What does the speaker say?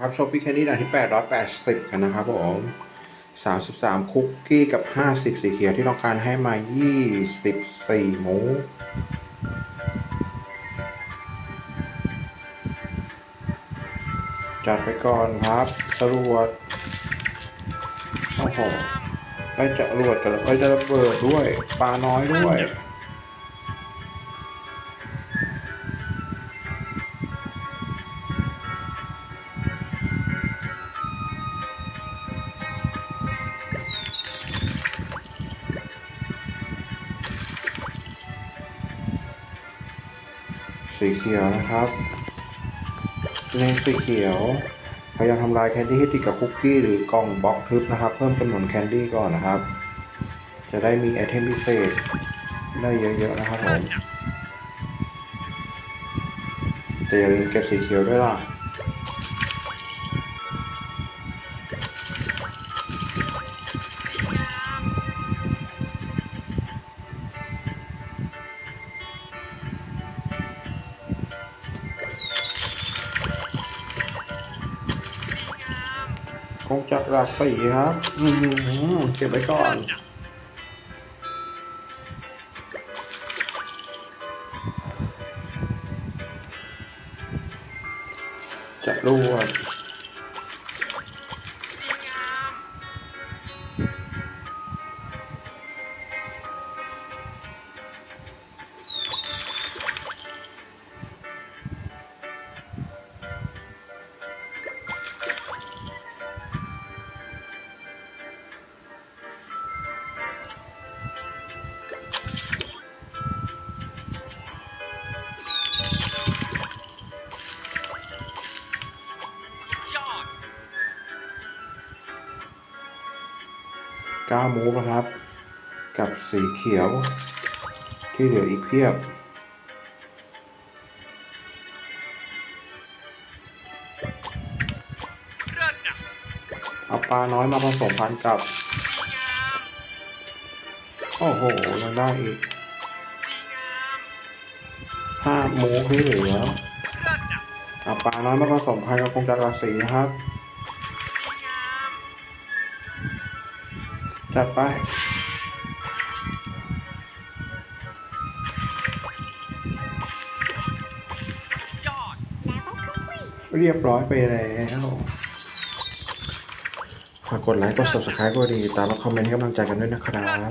ครับโชปี้แคนดี้ด่านที่ 880 กันนะครับผม33 คุกกี้กับ 50 สีเขียวที่ต้องการให้มา 24 หมูจัดไปก่อนครับจรวดโอ้โหไอ้จรวดกับไอ้จะระเบิดด้วยปลาน้อยด้วย สีเขียวนะครับเน้นสีเขียว พยายามทำลายแคนดี้ให้ติดกับคุกกี้หรือกล่องบล็อกทึบนะครับ เพิ่มจำนวนแคนดี้ก่อนนะครับ จะได้มีไอเทมพิเศษ ได้เยอะๆนะครับผมแต่อย่าลืมเก็บสีเขียวด้วยล่ะ คงจักรราศีครับ อืมเก็บไว้ก่อนจะรวด ก้ามูฟนะครับ กับสีเขียวที่เหลืออีกเพียบ เอาปลาน้อยมาผสมพันธุ์กับ โอ้โห ยังได้อีกห้าหมูที่เหลือเอาปลาน้อยมาผสมพันธุ์กับกงจักรราศีนะครับ จัดไปเรียบร้อยไปแล้วฝากกดไลค์ กด subscribe กดติดตามและคอมเมนต์ให้กำลังใจกันด้วยนะครับ